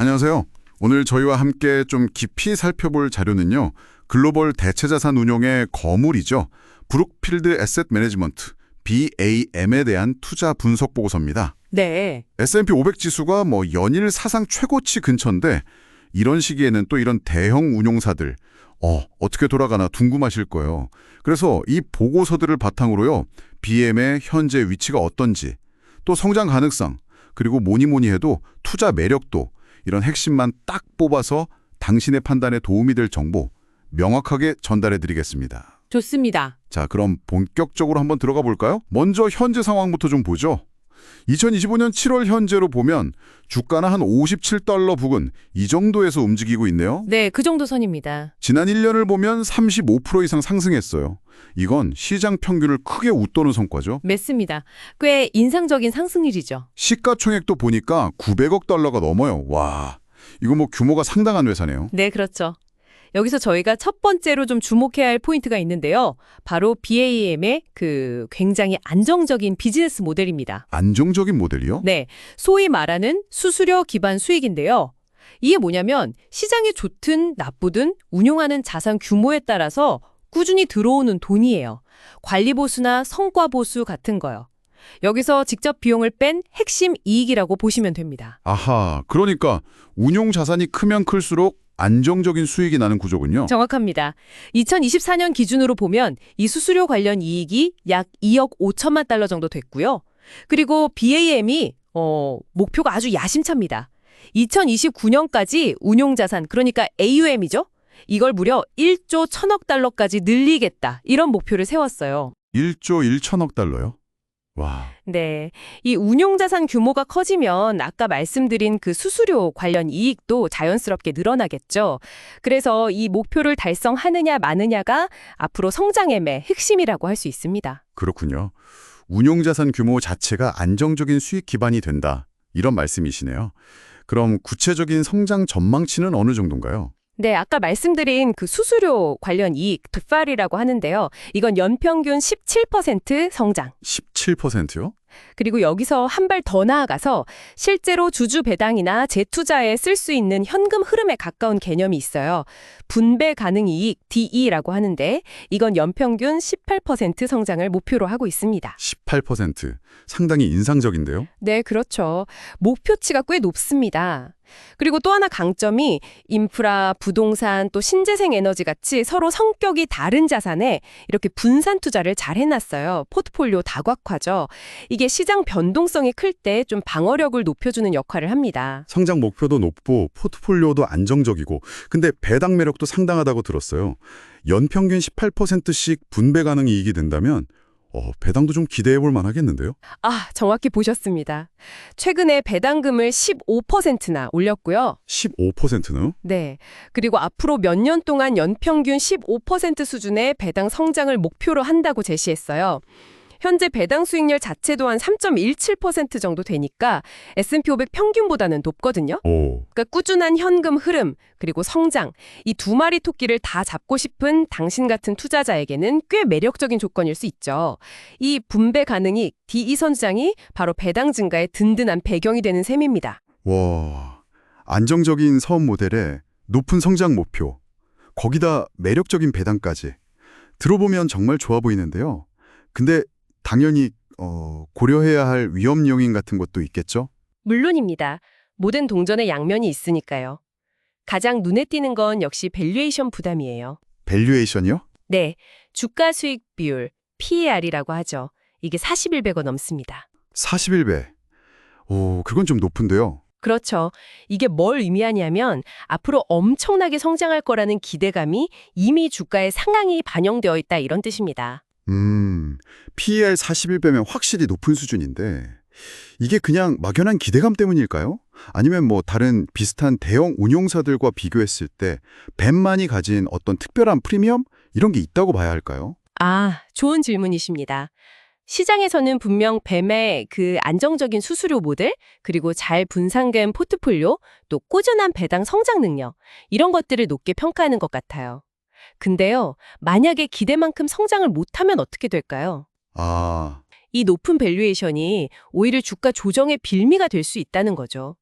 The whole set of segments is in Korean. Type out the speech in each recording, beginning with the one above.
안녕하세요. 오늘 저희와 함께 좀 깊이 살펴볼 자료는요. 글로벌 대체자산 운용의 거물이죠. 브룩필드 에셋 매니지먼트 BAM에 대한 투자 분석 보고서입니다. 네. S&P 500 지수가 뭐 연일 사상 최고치 근처인데 이런 시기에는 또 이런 대형 운용사들 어, 어떻게 돌아가나 궁금하실 거예요. 그래서 이 보고서들을 바탕으로요. BM의 현재 위치가 어떤지 또 성장 가능성 그리고 뭐니 뭐니 해도 투자 매력도 이런 핵심만 딱 뽑아서 당신의 판단에 도움이 될 정보 명확하게 전달해 드리겠습니다. 좋습니다. 자, 그럼 본격적으로 한번 들어가 볼까요? 먼저 현재 상황부터 좀 보죠. 2025년 7월 현재로 보면 주가는 한 57달러 부근 이 정도에서 움직이고 있네요. 네, 그 정도 선입니다. 지난 1년을 보면 35% 이상 상승했어요. 이건 시장 평균을 크게 웃도는 성과죠. 맞습니다. 꽤 인상적인 상승률이죠. 시가총액도 보니까 900억 달러가 넘어요. 와, 이거 뭐 규모가 상당한 회사네요. 네, 그렇죠. 여기서 저희가 첫 번째로 좀 주목해야 할 포인트가 있는데요. 바로 BAM의 그 굉장히 안정적인 비즈니스 모델입니다. 안정적인 모델이요? 네, 소위 말하는 수수료 기반 수익인데요. 이게 뭐냐면 시장이 좋든 나쁘든 운용하는 자산 규모에 따라서 꾸준히 들어오는 돈이에요. 관리 보수나 성과 보수 같은 거요. 여기서 직접 비용을 뺀 핵심 이익이라고 보시면 됩니다. 아하, 그러니까 운용 자산이 크면 클수록 안정적인 수익이 나는 구조군요. 정확합니다. 2024년 기준으로 보면 이 수수료 관련 이익이 약 2억 5천만 달러 정도 됐고요. 그리고 BAM이 어, 목표가 아주 야심찹니다. 2029년까지 운용자산, 그러니까 AUM이죠. 이걸 무려 1조 1천억 달러까지 늘리겠다. 이런 목표를 세웠어요. 1조 1천억 달러요? 와, 네. 이 운용자산 규모가 커지면 아까 말씀드린 그 수수료 관련 이익도 자연스럽게 늘어나겠죠. 그래서 이 목표를 달성하느냐 마느냐가 앞으로 성장의 핵심이라고 할 수 있습니다. 그렇군요. 운용 자산 규모 자체가 안정적인 수익 기반이 된다. 이런 말씀이시네요. 그럼 구체적인 성장 전망치는 어느 정도인가요? 네, 아까 말씀드린 그 수수료 관련 이익, 드팔이라고 하는데요. 이건 연평균 17% 성장. 17%요? 그리고 여기서 한 발 더 나아가서 실제로 주주 배당이나 재투자에 쓸 수 있는 현금 흐름에 가까운 개념이 있어요. 분배 가능 이익 DE라고 하는데 이건 연평균 18% 성장을 목표로 하고 있습니다. 18%. 상당히 인상적인데요? 네, 그렇죠. 목표치가 꽤 높습니다. 그리고 또 하나 강점이 인프라, 부동산, 또 신재생 에너지 같이 서로 성격이 다른 자산에 이렇게 분산 투자를 잘 해놨어요. 포트폴리오 다각화죠. 이게 시장 변동성이 클 때 좀 방어력을 높여주는 역할을 합니다. 성장 목표도 높고 포트폴리오도 안정적이고 근데 배당 매력도 상당하다고 들었어요. 연평균 18%씩 분배 가능 이익이 된다면 어, 배당도 좀 기대해 볼 만하겠는데요? 아, 정확히 보셨습니다. 최근에 배당금을 15%나 올렸고요. 15%는? 네. 그리고 앞으로 몇 년 동안 연평균 15% 수준의 배당 성장을 목표로 한다고 제시했어요. 현재 배당 수익률 자체도 한 3.17% 정도 되니까 S&P 500 평균보다는 높거든요. 오, 그러니까 꾸준한 현금 흐름 그리고 성장 이 두 마리 토끼를 다 잡고 싶은 당신 같은 투자자에게는 꽤 매력적인 조건일 수 있죠. 이 분배 가능이 DE 선장이 바로 배당 증가의 든든한 배경이 되는 셈입니다. 와, 안정적인 사업 모델에 높은 성장 목표, 거기다 매력적인 배당까지. 들어보면 정말 좋아 보이는데요. 근데 당연히 어, 고려해야 할 위험 요인 같은 것도 있겠죠? 물론입니다. 모든 동전의 양면이 있으니까요. 가장 눈에 띄는 건 역시 밸류에이션 부담이에요. 밸류에이션이요? 네, 주가 수익 비율 PER이라고 하죠. 이게 41배가 넘습니다. 41배. 오, 그건 좀 높은데요. 그렇죠. 이게 뭘 의미하냐면 앞으로 엄청나게 성장할 거라는 기대감이 이미 주가에 상당히 반영되어 있다 이런 뜻입니다. 음, PER 41배면 확실히 높은 수준인데 이게 그냥 막연한 기대감 때문일까요? 아니면 뭐 다른 비슷한 대형 운용사들과 비교했을 때 뱀만이 가진 어떤 특별한 프리미엄 이런 게 있다고 봐야 할까요? 아, 좋은 질문이십니다. 시장에서는 분명 뱀의 그 안정적인 수수료 모델, 그리고 잘 분산된 포트폴리오, 또 꾸준한 배당 성장 능력, 이런 것들을 높게 평가하는 것 같아요. 근데요, 만약에 기대만큼 성장을 못하면 어떻게 될까요? 아, 이 높은 밸류에이션이 오히려 주가 조정의 빌미가 될 수 있다는 거죠.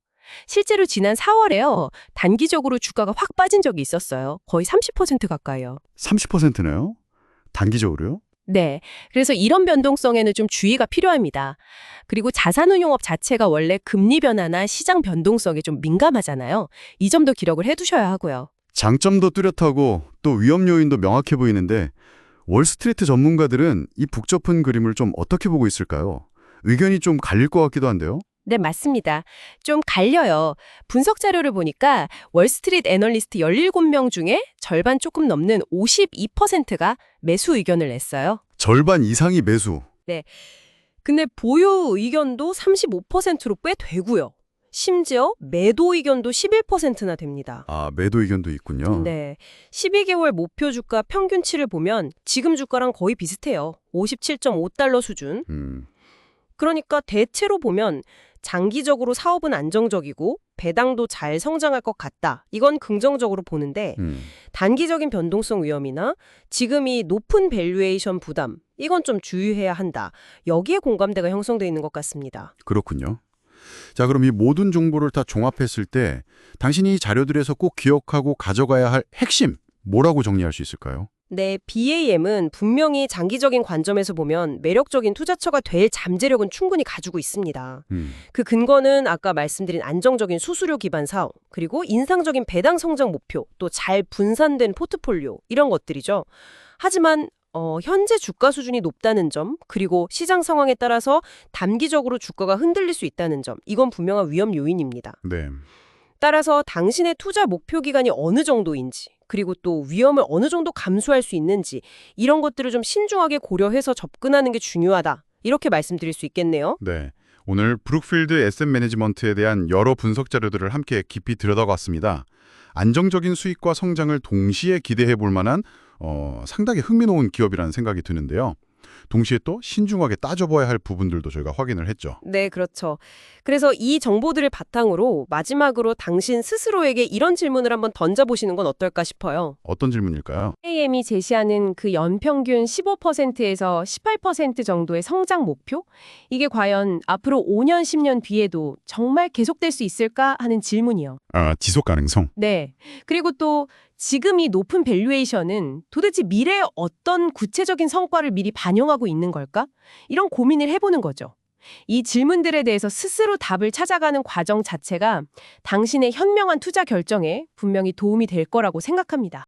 실제로 지난 4월에요. 단기적으로 주가가 확 빠진 적이 있었어요. 거의 30% 가까이요. 30%네요? 단기적으로요? 네. 그래서 이런 변동성에는 좀 주의가 필요합니다. 그리고 자산운용업 자체가 원래 금리 변화나 시장 변동성에 좀 민감하잖아요. 이 점도 기록을 해두셔야 하고요. 장점도 뚜렷하고 또 위험 요인도 명확해 보이는데 월스트리트 전문가들은 이 복잡한 그림을 좀 어떻게 보고 있을까요? 의견이 좀 갈릴 것 같기도 한데요. 네, 맞습니다. 좀 갈려요. 분석 자료를 보니까 월스트리트 애널리스트 17명 중에 절반 조금 넘는 52%가 매수 의견을 냈어요. 절반 이상이 매수. 근데 보유 의견도 35%로 꽤 되고요. 심지어 매도 의견도 11%나 됩니다. 아, 매도 의견도 있군요. 네. 12개월 목표 주가 평균치를 보면 지금 주가랑 거의 비슷해요. 57.5달러 수준. 음, 그러니까 대체로 보면 장기적으로 사업은 안정적이고 배당도 잘 성장할 것 같다. 이건 긍정적으로 보는데 음. 단기적인 변동성 위험이나 지금 이 높은 밸류에이션 부담 이건 좀 주의해야 한다. 여기에 공감대가 형성돼 있는 것 같습니다. 그렇군요. 자, 그럼 이 모든 정보를 다 종합했을 때 당신이 이 자료들에서 꼭 기억하고 가져가야 할 핵심 뭐라고 정리할 수 있을까요? 네, BAM은 분명히 장기적인 관점에서 보면 매력적인 투자처가 될 잠재력은 충분히 가지고 있습니다. 음, 그 근거는 아까 말씀드린 안정적인 수수료 기반 사업, 그리고 인상적인 배당 성장 목표, 또 잘 분산된 포트폴리오 이런 것들이죠. 하지만 어, 현재 주가 수준이 높다는 점, 그리고 시장 상황에 따라서 단기적으로 주가가 흔들릴 수 있다는 점, 이건 분명한 위험 요인입니다. 네. 따라서 당신의 투자 목표 기간이 어느 정도인지, 그리고 또 위험을 어느 정도 감수할 수 있는지 이런 것들을 좀 신중하게 고려해서 접근하는 게 중요하다. 이렇게 말씀드릴 수 있겠네요. 네. 오늘 브룩필드 에셋 매니지먼트에 대한 여러 분석 자료들을 함께 깊이 들여다봤습니다. 안정적인 수익과 성장을 동시에 기대해 볼 만한 어, 상당히 흥미로운 기업이라는 생각이 드는데요. 동시에 또 신중하게 따져봐야 할 부분들도 저희가 확인을 했죠. 네, 그렇죠. 그래서 이 정보들을 바탕으로 마지막으로 당신 스스로에게 이런 질문을 한번 던져보시는 건 어떨까 싶어요. 어떤 질문일까요? AM이 제시하는 그 연평균 15%에서 18% 정도의 성장 목표? 이게 과연 앞으로 5년, 10년 뒤에도 정말 계속될 수 있을까 하는 질문이요. 아, 지속 가능성. 네. 그리고 또 지금 이 높은 밸류에이션은 도대체 미래의 어떤 구체적인 성과를 미리 반영하고 있는 걸까? 이런 고민을 해보는 거죠. 이 질문들에 대해서 스스로 답을 찾아가는 과정 자체가 당신의 현명한 투자 결정에 분명히 도움이 될 거라고 생각합니다.